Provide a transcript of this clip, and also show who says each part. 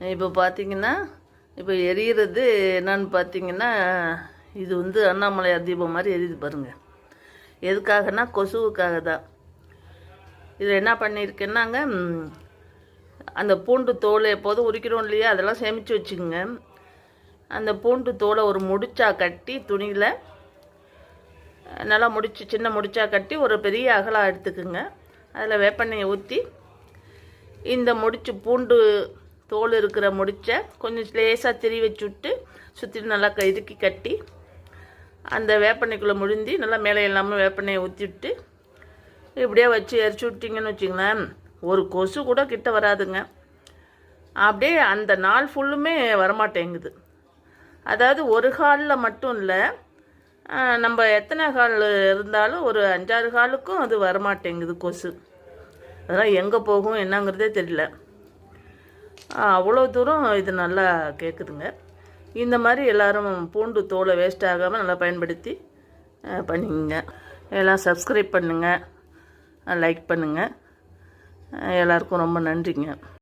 Speaker 1: இப்போ பார்த்தீங்கன்னா இப்போ எரியிறது என்னன்னு பார்த்தீங்கன்னா இது வந்து அண்ணாமலையார் தீபம் மாதிரி எரியுது பாருங்க. எதுக்காகனா கொசுவுக்காக தான் இதில் என்ன பண்ணியிருக்கேன்னாங்க அந்த பூண்டு தோல் எப்போதும் உரிக்கிறோம் இல்லையா? அதெல்லாம் சேமித்து வச்சுக்கோங்க. அந்த பூண்டு தோலை ஒரு முடிச்சா கட்டி துணியில் நல்லா முடிச்சு சின்ன முடிச்சா கட்டி ஒரு பெரிய அகலாக எடுத்துக்குங்க. அதில் வேப்பெண்ணெயை ஊற்றி இந்த முடிச்சு பூண்டு தோல் இருக்கிற முடிச்ச கொஞ்சம் லேசாக திரி வச்சு விட்டு சுற்றிட்டு நல்லா க- இறுக்கி கட்டி அந்த வேப்பெண்ணெய்க்குள்ளே முழுந்தி நல்லா மேலே இல்லாமல் வேப்பெண்ணெயை ஊற்றி விட்டு இப்படியே வச்சு எரிச்சு விட்டிங்கன்னு வச்சிங்களேன் ஒரு கொசு கூட கிட்ட வராதுங்க. அப்படியே அந்த நாள் ஃபுல்லுமே வரமாட்டேங்குது. அதாவது ஒரு ஹாலில் மட்டும் இல்லை நம்ம எத்தனை ஹால் இருந்தாலும் ஒரு அஞ்சாறு ஹாலுக்கும் அது வரமாட்டேங்குது கொசு. அதெல்லாம் எங்கே போகும் என்னங்கிறதே தெரியல. அவ்வளோ தூரம் இது நல்லா கேட்குதுங்க இந்த மாதிரி எல்லோரும் பூண்டு தோலை வேஸ்ட் ஆகாமல் நல்லா பயன்படுத்தி பண்ணிக்கங்க. எல்லாம் சப்ஸ்கிரைப் பண்ணுங்கள் லைக் பண்ணுங்கள் எல்லாருக்கும் ரொம்ப நன்றிங்க.